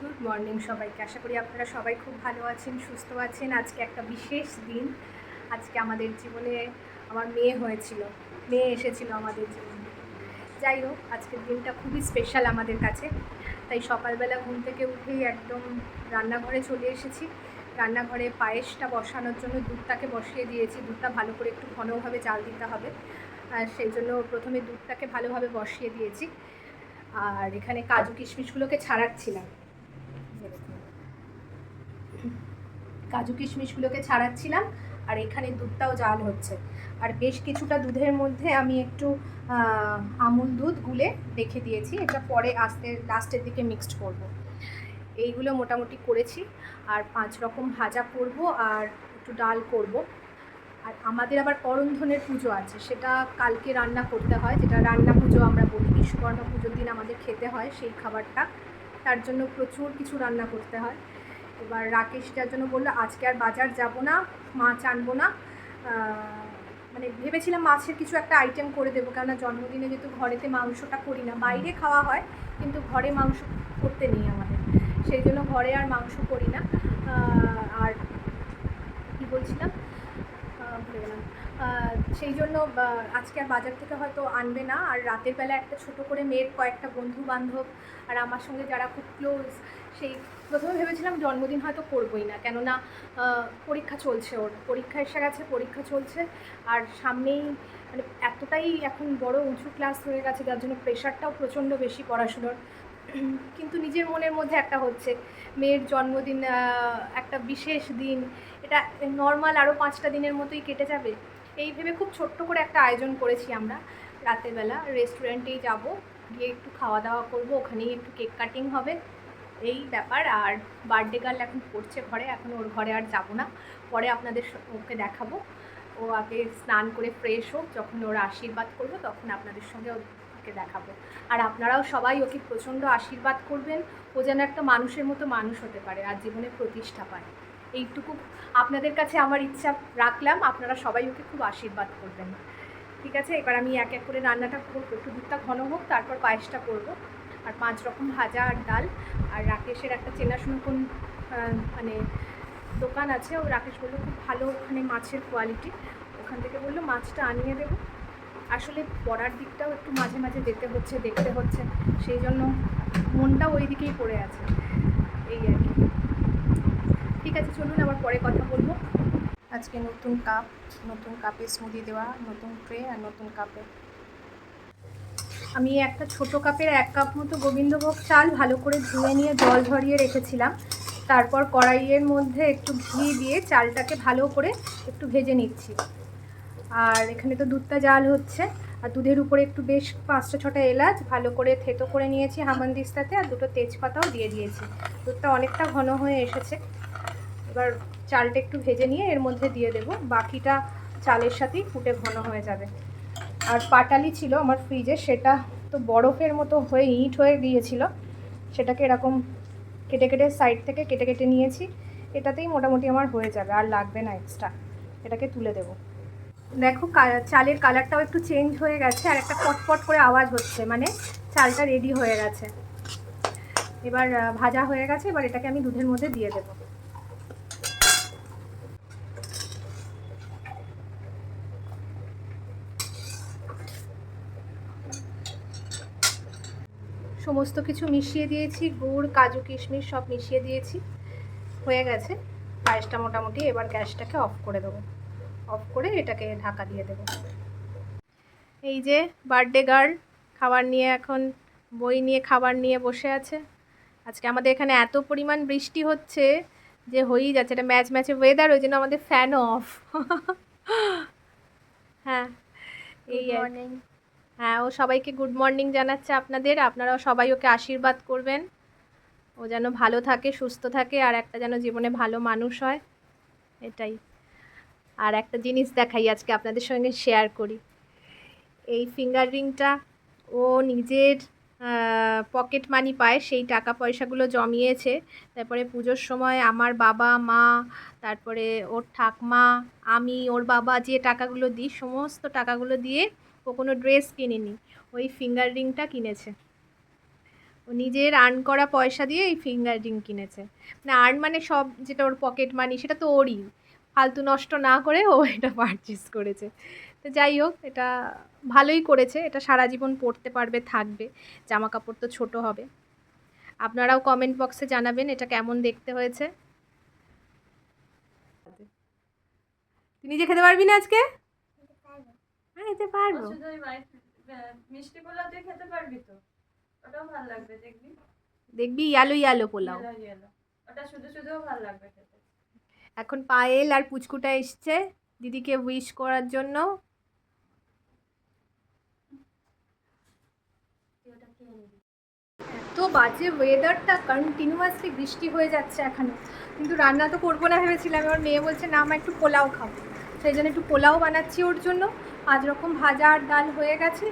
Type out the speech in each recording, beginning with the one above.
Good morning সবাইকে। আশা করি আপনারা সবাই খুব ভালো আছেন, সুস্থ আছেন। আজকে একটা বিশেষ দিন। আজকে আমাদের জীবনে আমার মেয়ে হয়েছিল। মেয়ে এসেছিল আমাদের জীবনে। যাই হোক, আজকের দিনটা খুবই স্পেশাল আমাদের কাছে। তাই সকালবেলা ঘুম থেকে উঠেই একদম রান্নাঘরে চলে এসেছি। রান্নাঘরে পায়েসটা বসানোর জন্য দুধটাকে বসিয়ে দিয়েছি। দুধটা ভালো করে একটু ঘনভাবে জাল দিতে হবে। আর সেই জন্য প্রথমে দুধটাকে ভালোভাবে বসিয়ে দিয়েছি। আর এখানে কাজু কিশমিশগুলোকে ছাড়াচ্ছিলাম এরকম। কাজু কিশমিশগুলোকে ছাড়াচ্ছিলাম, আর এখানে দুধটাও জাল হচ্ছে। আর বেশ কিছুটা দুধের মধ্যে আমি একটু আমুল দুধ গুলে রেখে দিয়েছি। এটা পরে আস্তে লাস্টের দিকে মিক্সড করব। এইগুলো মোটামুটি করেছি। আর পাঁচ রকম ভাজা করব আর একটু ডাল করব। আর আমাদের আবার করন্ধনের পুজো আছে, সেটা কালকে রান্না করতে হয়। যেটা রান্না পুজো আমরা বলি, বিশ্বকর্মা পুজোর দিন আমাদের খেতে হয় সেই খাবারটা। তার জন্য প্রচুর কিছু রান্না করতে হয়। এবার রাকেশ যার জন্য বলল, আজকে আর বাজার যাব না, মাছ আনব না। মানে ভেবেছিলাম মাছের কিছু একটা আইটেম করে দেবো, কেননা জন্মদিনে যেহেতু ঘরেতে মাংসটা করি না, বাইরে খাওয়া হয়, কিন্তু ঘরে মাংস করতে নেই আমাদের। সেই জন্য ঘরে আর মাংস করি না। আর কি বলছিলাম? ভুলে গেলাম। সেই জন্য আজকে আর বাজার থেকে হয়তো আনবে না। আর রাতের বেলা একটা ছোট করে মেয়ের কয়েকটা বন্ধু বান্ধব আর আমার সঙ্গে যারা খুব ক্লোজ সেই প্রথমে ভেবেছিলাম জন্মদিন হয়তো করবোই না, কেননা পরীক্ষা চলছে ওর। পরীক্ষা এসে গেছে, পরীক্ষা চলছে, আর সামনেই মানে এতটাই এখন বড় উঁচু ক্লাস হয়ে গেছে, যার জন্য প্রেশারটাও প্রচণ্ড বেশি পড়াশুনোর। কিন্তু নিজের মনের মধ্যে একটা হচ্ছে, মেয়ের জন্মদিন একটা বিশেষ দিন, এটা নর্মাল আরও পাঁচটা দিনের মতোই কেটে যাবে। এই ভেবে খুব ছোট্ট করে একটা আয়োজন করেছি আমরা। রাতের বেলা রেস্টুরেন্টেই যাব, গিয়ে একটু খাওয়া দাওয়া করব, ওখানেই একটু কেক কাটিং হবে। এই ব্যাপার। আর বার্থডে গার্ল এখন পড়ছে ঘরে, এখন ওর ঘরে আর যাব না। পরে আপনাদের ওকে দেখাবো। ও আগে স্নান করে ফ্রেশ হোক, যখন ওর আশীর্বাদ করব, তখন আপনাদের সঙ্গে ওকে দেখাবো। আর আপনারাও সবাই ওকে প্রচণ্ড আশীর্বাদ করবেন। ও যেন একটা মানুষের মতো মানুষ হতে পারে আর জীবনে প্রতিষ্ঠা পায়। এইটুকু আপনাদের কাছে আমার ইচ্ছা রাখলাম। আপনারা সবাই ওকে খুব আশীর্বাদ করবেন। ঠিক আছে? এবার আমি এক এক করে রান্নাটা করব। একটু দুধটা ঘন হোক, তারপর পায়েসটা করব। আর পাঁচ রকম ভাজা আর ডাল। আর রাকেশের একটা চেনাশোনা কোন মানে দোকান আছে, ও রাকেশ বলল, খুব ভালো ওখানে মাছের কোয়ালিটি ওখান থেকে বলল, মাছটা আনিয়ে দেবো। আসলে পড়ার দিকটাও একটু মাঝে মাঝে যেতে হচ্ছে, দেখতে হচ্ছে। সেই জন্য মনটা ওই দিকেই পড়ে আছে। এই আর কি। ঠিক আছে, চলুন আবার পরে কথা বলব। আজকে নতুন কাপ নতুন কাপে স্মুদি দেওয়া, নতুন ট্রে আর নতুন কাপে আমি একটা ছোট কাপের এক কাপ মতো গোবিন্দভোগ চাল ভালো করে ধুয়ে নিয়ে জল ঝরিয়ে রেখেছিলাম। তারপর কড়াইয়ের মধ্যে একটু ঘি দিয়ে চালটাকে ভালো করে একটু ভেজে নিচ্ছি। আর এখানে তো দুধটা জাল হচ্ছে। আর দুধের উপরে একটু বেশ পাঁচটা ছটা এলাচ ভালো করে থেতো করে নিয়েছি হামানদিস্তাতে আর দুটো তেজপাতাও দিয়ে দিয়েছি। দুধটা অনেকটা ঘন হয়ে এসেছে। এবার চালটা একটু ভেজে নিয়ে এর মধ্যে দিয়ে দেব। বাকিটা চালের সাথেই ফুটে ঘন হয়ে যাবে। আর পাটালি ছিল আমার ফ্রিজে সেটা তো বরফের মতো হয়ে ইট হয়ে গিয়েছিল। সেটাকে এরকম কেটে কেটে সাইড থেকে কেটে কেটে নিয়েছি। এটাতেই মোটামুটি আমার হয়ে যাবে, আর লাগবে না এক্সট্রা এটাকে তুলে দেবো। দেখো চালের কালারটাও একটু চেঞ্জ হয়ে গেছে, আর একটা পটপট করে আওয়াজ হচ্ছে মানে চালটা রেডি হয়ে গেছে। এবার ভাজা হয়ে গেছে, এবার এটাকে আমি দুধের মধ্যে দিয়ে দেবো। সমস্ত কিছু মিশিয়ে দিয়েছি গুড় কাজু কিশমিশ সব মিশিয়ে দিয়েছি। হয়ে গেছে। পায়েসটা মোটামুটি এবার গ্যাসটাকে অফ করে দেবো। অফ করে এটাকে ঢাকা দিয়ে দেবো। এই যে বার্থডে গার্ল খাবার নিয়ে এখন বই নিয়ে খাবার নিয়ে বসে আছে। আজকে আমাদের এখানে এত পরিমাণ বৃষ্টি হচ্ছে যে হয়েই যাচ্ছে। এটা ম্যাচ ম্যাচে ওয়েদার ওই জন্য আমাদের ফ্যান অফ হ্যাঁ এই কি। হ্যাঁ ও সবাইকে গুড মর্নিং জানাচ্ছে আপনাদের। আপনারাও সবাই ওকে আশীর্বাদ করবেন। ও যেন ভালো থাকে, সুস্থ থাকে, আর একটা যেন জীবনে ভালো মানুষ হয়। এটাই। আর একটা জিনিস দেখাই আজকে আপনাদের সঙ্গে শেয়ার করি। এই ফিঙ্গার রিংটা ও নিজের পকেট মানি পায়, সেই টাকা পয়সাগুলো জমিয়েছে। তারপরে পুজোর সময় আমার বাবা, মা, তারপরে ওর ঠাকমা, আমি, ওর বাবা যে টাকাগুলো দিই, সমস্ত টাকাগুলো দিয়ে ও কোনো ড্রেস কিনেনি, ওই ফিঙ্গার রিংটা কিনেছে। ও নিজের আর্ন করা পয়সা দিয়ে এই ফিঙ্গার রিং কিনেছে। মানে আর্ন মানে সব যেটা ওর পকেট মানি সেটা তো ওরই। ফালতু নষ্ট না করে ও এটা পারচেস করেছে। তো যাই হোক, এটা ভালোই করেছে। এটা সারা জীবন পরতে পারবে, থাকবে। জামা কাপড় তো ছোট হবে। আপনারাও কমেন্ট বক্সে জানাবেন এটা কেমন দেখতে হয়েছে। তুই নিজে খেতে পারবি না আজকে? খেতে পারব? শুধু ওই মিষ্টি পোলাও তুই খেতে পারবি তো? ওটাও ভালো লাগবে দেখবি? দেখবি ইয়ালো ইয়ালো পোলাও। ওটা শুধু শুধুও ভালো লাগবে খেতে। এখন পায়েল আর পুচকুটা এসছে দিদিকে উইশ করার জন্য। এত বাজে ওয়েদারটা কন্টিনিউয়াসলি বৃষ্টি হয়ে যাচ্ছে এখনও। কিন্তু রান্না তো করব না ভেবেছিলাম এবার মেয়ে বলছে না আমার একটু পোলাও খাব সেই জন্য একটু পোলাও বানাচ্ছি ওর জন্য। পাঁচ রকম ভাজা আর ডাল হয়ে গেছে।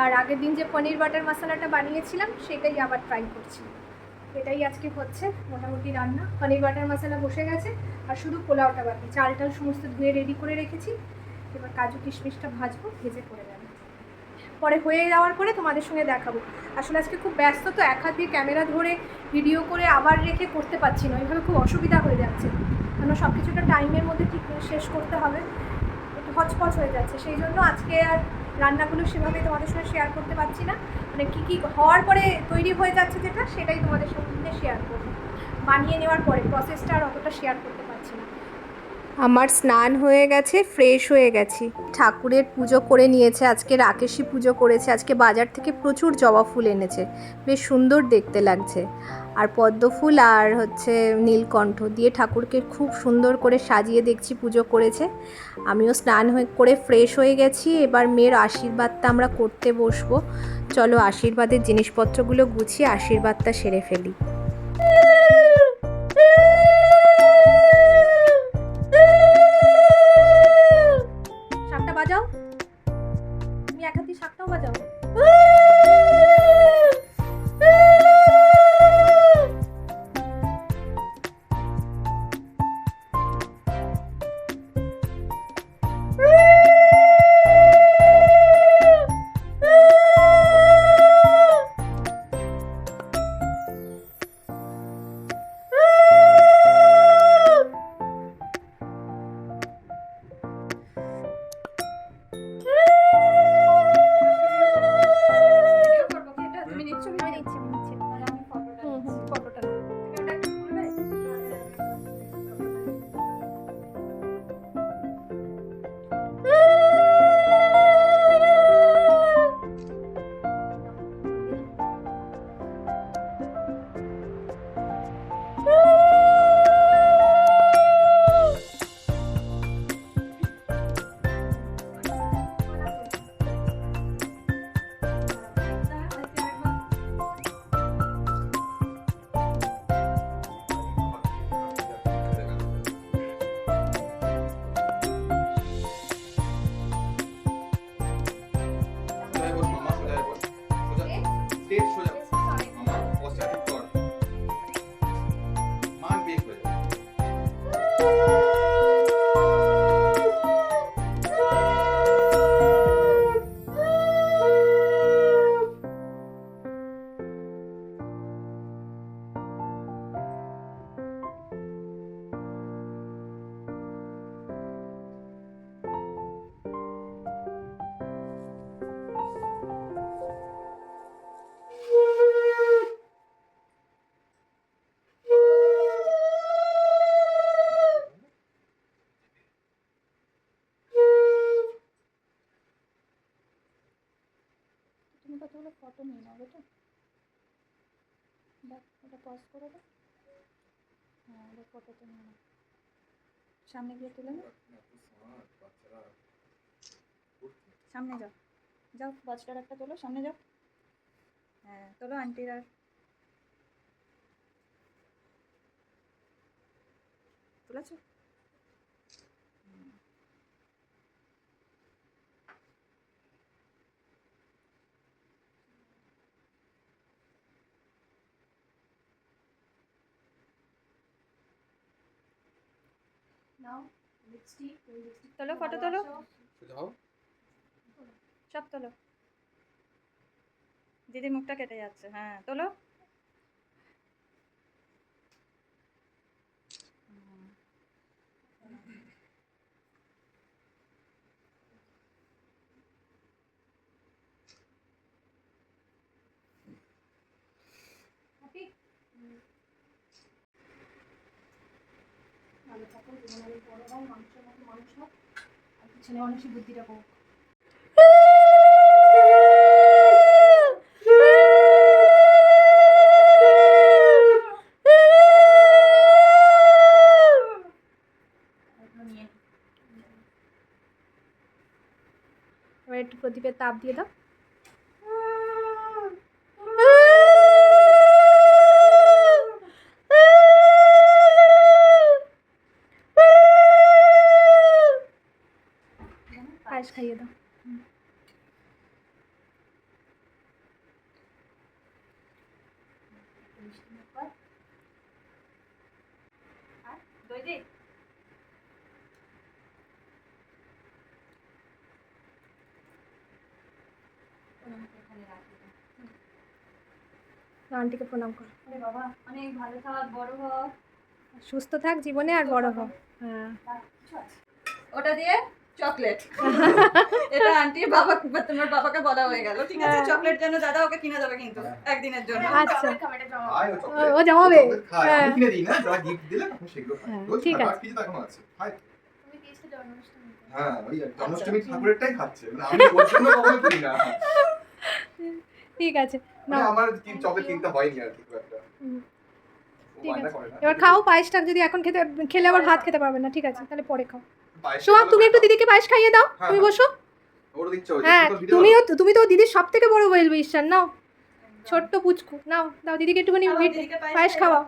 আর আগের দিন যে পনির বাটার মশলাটা বানিয়েছিলাম, সেটাই আবার ট্রাই করছি। এটাই আজকে হচ্ছে মোটামুটি রান্না। পনির বাটার মশলা বসে গেছে, আর শুধু পোলাওটা বাকি। চাল টাল সমস্ত ধুয়ে রেডি করে রেখেছি। এবার কাজু কিশমিশটা ভাজবো, ভেজে করে দেবো পরে হয়ে যাওয়ার পরে তোমাদের সঙ্গে দেখাবো। আসলে আজকে খুব ব্যস্ত, তো এক হাত দিয়ে ক্যামেরা ধরে ভিডিও করে আবার রেখে করতে পারছি না। ওইভাবে খুব অসুবিধা হয়ে যাচ্ছে। কেন সব কিছুটা টাইমের মধ্যে ঠিক শেষ করতে হবে। একটু হচপচ হয়ে যাচ্ছে। সেই জন্য আজকে আর রান্নাগুলো সেভাবে তোমাদের সঙ্গে শেয়ার করতে পারছি না। মানে কী কী হওয়ার পরে তৈরি হয়ে যাচ্ছে যেটা, সেটাই তোমাদের সঙ্গে শেয়ার করব। বানিয়ে নেওয়ার পরে প্রসেসটা আর অতটা শেয়ার করতে পারছি না। আমার স্নান হয়ে গেছে ফ্রেশ হয়ে গেছি। ঠাকুরের পুজো করে নিয়েছে, আজকে রাকেশি পুজো করেছে, আজকে বাজার থেকে প্রচুর জবা ফুল এনেছে। বেশ সুন্দর দেখতে লাগছে। আর পদ্ম ফুল আর হচ্ছে নীলকণ্ঠ দিয়ে ঠাকুরকে খুব সুন্দর করে সাজিয়ে দেখছি, পুজো করেছে। আমিও স্নান হয়ে করে ফ্রেশ হয়ে গেছি, এবার মেয়ের আশীর্বাদটা আমরা করতে বসবো। চলো আশীর্বাদের জিনিসপত্রগুলো গুছিয়ে আশীর্বাদটা সেরে ফেলি। নিয়ে নাও বেটা দেখ ওটা পজ করে দাও হ্যাঁ ওটা ফটোটা নিয়ে নাও। সামনে গিয়ে তুলে নাও। সামনে যাও। যাও, বাচ্চাটার একটা তোলো, সামনে যাও। হ্যাঁ তোলো আন্টির আর। তুলেছো? তোলো ফটো তোলো। সব তোলো। দিদির মুখটা কেটে যাচ্ছে হ্যাঁ তোলো। ভালো থাকো বড় হও, মানুষের মতো মানুষ হোক আর পিছনে মানুষই বুদ্ধিটা প্রদীপের তাপ দিয়ে দাও পায়েস খাইয়ে দাও দই আন্টিকে প্রণাম কর। বাবা অনেক ভালো থাক বড় হোক সুস্থ থাক জীবনে আর বড় হোক হ্যাঁ। ওটা দিয়ে চকলেট এটা আন্টির বাবা তোমার বাবাকে বলা হয়ে গেল ঠিক আছে হ্যাঁ। চকলেট জন্য দাদা ওকে কিনে দেবে কিন্তু একদিনের জন্য আচ্ছা ও জমাবে হ্যাঁ কিনে দিই না যারা gift দিলে তখন সেগুলো। হ্যাঁ, রোজ ঠিক আছে। কিছু তো এখনও আছে। জন্মাষ্টমী হ্যাঁ, ওই। জন্মাষ্টমীর ঠাকুরেরটাই খাচ্ছে। মানে আমি ওর জন্য কখনো না। ঠিক আছে মানে নাও আমার কি চকলেট কিনতে হয়নি আর একটা। ঠিক আছে। এবার খাও পায়েসটা যদি এখন খেতে খেলে আবার ভাত খেতে পারবে না ঠিক আছে তাহলে পরে খাও সোহাগ তুমি একটু দিদিকে পায়েস খাইয়ে দাও হ্যাঁ, তুমি হ্যাঁ। বসো। হ্যাঁ তুমিও। তুমি তো দিদির সব থেকে বড় ওয়েল উইশার নাও। ছোট্ট পুচকু নাও দাও দিদিকে একটুখানি পায়েস খাওয়াও।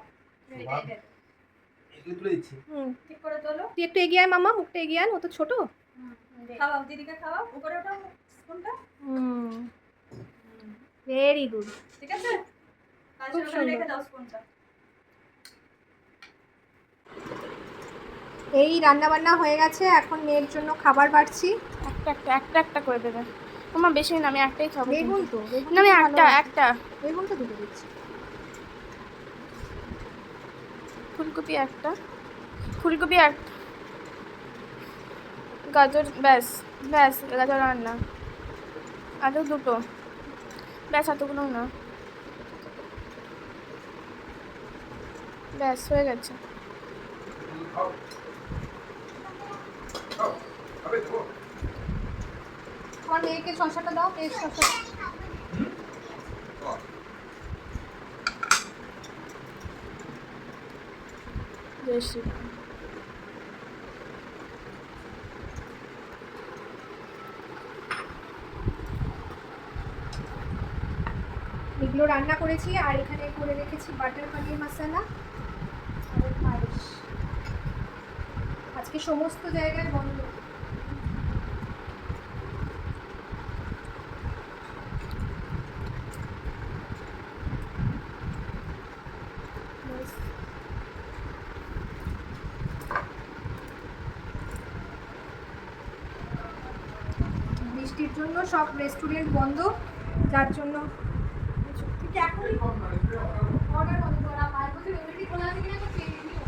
তুই একটু এগিয়ে আয় মামা মুখটা এগিয়ে আন ও তো ছোট। খাওয়াও দিদিকে খাওয়াও। উপরে ওঠাও স্পুনটা। হুম। ভেরি গুড ঠিক আছে? খুব সুন্দর। রেখে দাও স্পুনটা এই রান্না বান্না হয়ে গেছে এখন মেয়ের জন্য খাবার বাড়ছি। একটা একটা একটা একটা করে দেবে। তোমার বেশি না আমি একটাই খাব বেগুন তো না আমি একটা একটা। বেগুন তো দুটো দিচ্ছি। ফুলকপি একটা। ফুলকপি এক। গাজর ব্যাস ব্যাস গাজর রান্না আলু দুটো। ব্যাস এতগুলো না। ব্যাস হয়ে গেছে? আমার মেয়েকে শশাটা দাও পেস্ট এগুলো রান্না করেছি আর এখানে করে রেখেছি বাটার পানির মশলা আর পায়েস আজকে সমস্ত জায়গায় বন্ধ। বৃষ্টির জন্য সব রেস্টুরেন্ট বন্ধ যার জন্য ঠিক এখনই অর্ডার বন্ধ করা পায় বলছি অলরেডি খোলা আছে কিনা তো চেয়ে নিও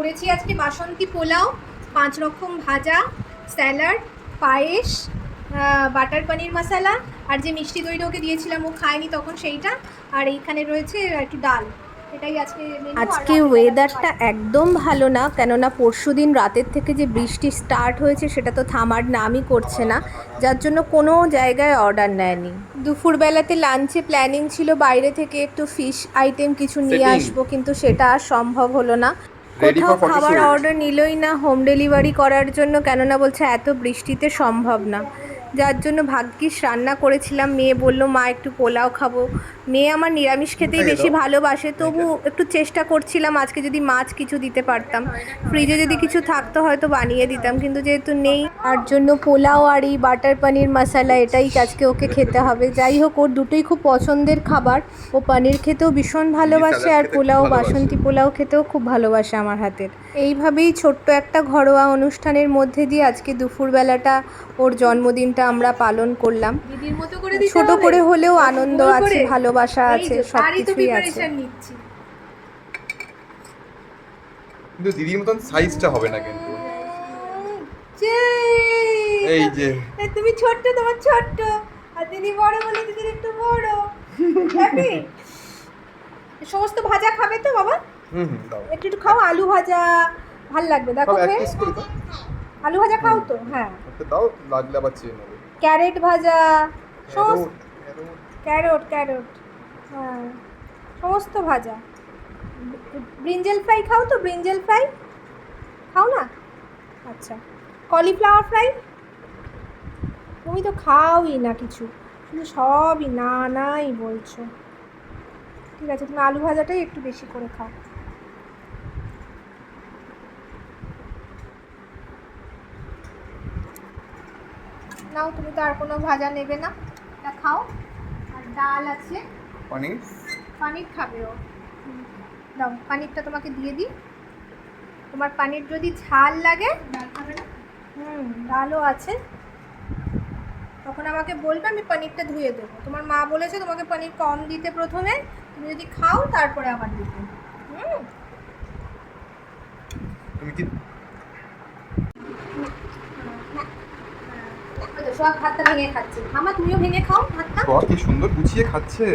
করেছি আজকে বাসন্তী পোলাও পাঁচ রকম ভাজা স্যালাড পায়েস বাটার পনির মশলা আর যে মিষ্টি দইটা ওকে দিয়েছিলাম ও খায়নি তখন সেইটা আর এইখানে রয়েছে একটু ডাল। এটাই আজকে আজকে ওয়েদারটা একদম ভালো না কেননা পরশু দিন রাতের থেকে যে বৃষ্টি স্টার্ট হয়েছে সেটা তো থামার নামই করছে না যার জন্য কোনো জায়গায় অর্ডার নেয়নি। দুপুরবেলাতে লাঞ্চে প্ল্যানিং ছিল বাইরে থেকে একটু ফিশ আইটেম কিছু নিয়ে আসব কিন্তু সেটা আর সম্ভব হলো না। কোথাও খাবার অর্ডার নিলই না হোম ডেলিভারি করার জন্য কেননা বলছে এত বৃষ্টিতে সম্ভব না। যার জন্য ভাগ্যিস রান্না করেছিলাম। মেয়ে বলল মা একটু পোলাও খাব। মেয়ে আমার নিরামিষ খেতেই বেশি ভালোবাসে তবু একটু চেষ্টা করছিলাম আজকে যদি মাছ কিছু দিতে পারতাম। ফ্রিজে যদি কিছু থাকতো হয়তো বানিয়ে দিতাম কিন্তু যেহেতু নেই তার জন্য পোলাও আর এই বাটার পনির মশলা এটাই আজকে ওকে খেতে হবে। যাই হোক ওর দুটোই খুব পছন্দের খাবার। ও পনির খেতেও ভীষণ ভালোবাসে আর পোলাও বাসন্তী পোলাও খেতেও খুব ভালোবাসে আমার হাতের। এইভাবেই ছোট্ট একটা ঘরোয়া অনুষ্ঠানের মধ্যে দিয়ে আজকে দুপুরবেলাটা ওর জন্মদিনটা আমরা পালন করলাম। দিদির করে ছোট করে হলেও আনন্দ আছে ভালোবাসা আছে সব কিছুই আছে। কিন্তু দিদির মতন সাইজটা হবে না কিন্তু। এই যে। তুমি ছোট্ট তোমার ছোট্ট। আর দিদি বড় বলে দিদির একটু বড়। হ্যাপি সমস্ত ভাজা খাবে তো বাবা? একটু একটু খাও আলু ভাজা ভালো লাগবে। দেখো আলু ভাজা খাও তো? হ্যাঁ। দাও লাগলে আবার চেয়ে নেবে। ক্যারেট ভাজা। Carrot carrot. হ্যাঁ। সমস্ত ভাজা। ব্রিঞ্জেল ফ্রাই খাও তো? Brinjal fry? খাও না? আচ্ছা। Cauliflower fry? তুমি তো খাওই না কিছু। শুধু সবই না নাই বলছো। ঠিক আছে তুমি আলু ভাজাটাই একটু বেশি করে খাও। নাও তুমি তো আর কোনো ভাজা নেবে না। এটা খাও। আর ডাল আছে। পনির? পানির খাবে ও। দাও পানিরটা তোমাকে দিয়ে দিই। তোমার পানির যদি ঝাল লাগে ডাল খাবে না? হুম ডালও আছে। তখন আমাকে বলবে আমি পানিরটা ধুয়ে দেবো। তোমার মা বলেছে তোমাকে পানির কম দিতে প্রথমে। তুমি যদি খাও তারপরে আবার দিতে। হুম। তুমি কি সব ভাতটা ভেঙে খাচ্ছে। মামা তুমিও ভেঙে খাও ভাতটা। সোহাগ কি সুন্দর গুছিয়ে খাচ্ছে?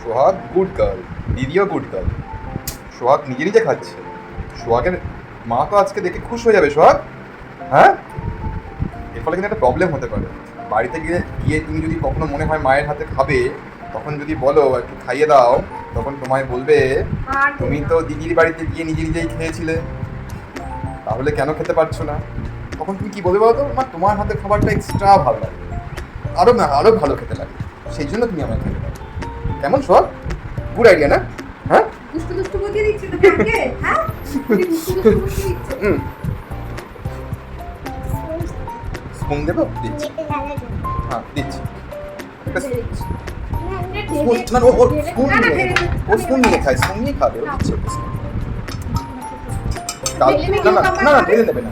সোহাগ গুড গার্ল দিদিও গুড গার্ল সোহাগ নিজে নিজে খাচ্ছে। সোহাগের মা তো আজকে দেখে খুশ হয়ে যাবে সোহাগ হ্যাঁ? এর ফলে কিন্তু একটা প্রবলেম হতে পারে। বাড়িতে গিয়ে গিয়ে তুমি যদি কখনো মনে হয় মায়ের হাতে খাবে তখন যদি বলো একটু খাইয়ে দাও তখন তোমায় বলবে তুমি তো দিদির বাড়িতে গিয়ে নিজে নিজেই খেয়েছিলে। তাহলে কেন খেতে পারছ না? তখন তুমি কি বলবে বলো তো মা তোমার হাতে খাবারটা এক্সট্রা ভালো লাগে। আরও না আরও ভালো খেতে লাগে। সেই জন্য তুমি আমার খেতে পারো কেমন সব গুড আইডিয়া না? হ্যাঁ? দুষ্টু দুষ্টু বুদ্ধি দিচ্ছে তো কাকে হ্যাঁ? দুষ্টু দুষ্টু বুদ্ধি দিচ্ছে। হুম। স্পুন দেবো? দিচ্ছি। হ্যাঁ দিচ্ছি। একটা স্পুন না ও ওর স্পুন নিয়ে ও স্পুন নিয়ে খায় স্পুন নিয়ে খাবে ও দিচ্ছে না না না ঢেলে নেবে না।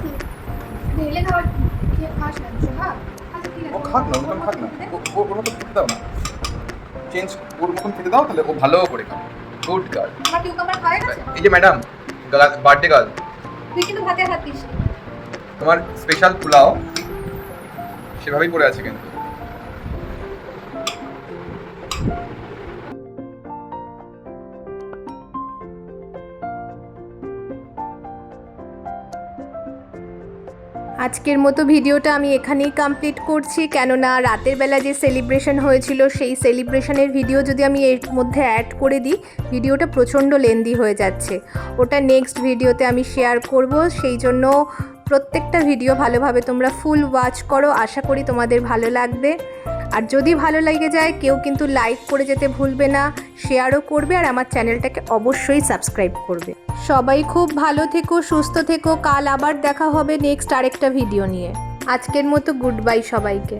ঢেলে খাওয়ার খেয়ে খাস না ও খাক না ওরকম খাক না। ও- ও- ওর মতো খেতে দাও না। চেঞ্জ ওর মতন খেতে দাও তাহলে ও ভালো করে খাবে। গুড গার্ল আমার কিউকাম্বার এই যে ম্যাডাম বার্থডে গার্ল তুই কিন্তু ভাতে হাত দিস। তোমার স্পেশাল পোলাও সেভাবেই পড়ে আছে কিন্তু। আজকের মতো ভিডিওটা আমি এখানেই কমপ্লিট করছি, কেননা রাতের বেলা যে সেলিব্রেশন হয়েছিল, সেই সেলিব্রেশনের ভিডিও যদি আমি এর মধ্যে অ্যাড করে দিই ভিডিওটা প্রচণ্ড লেন্দি হয়ে যাচ্ছে। ওটা নেক্সট ভিডিওতে আমি শেয়ার করব, সেই জন্য প্রত্যেকটা ভিডিও ভালোভাবে তোমরা ফুল ওয়াচ করো, আশা করি তোমাদের ভালো লাগবে। আর যদি ভালো লেগে যায়, কেউ কিন্তু লাইক করে যেতে ভুলবে না শেয়ারও করবে, আর আমার চ্যানেলটাকে অবশ্যই সাবস্ক্রাইব করবে। সবাই খুব ভালো থেকো, সুস্থ থেকো। কাল আবার দেখা হবে নেক্সট আরেকটা ভিডিও নিয়ে। আজকের মতো গুড বাই সবাইকে।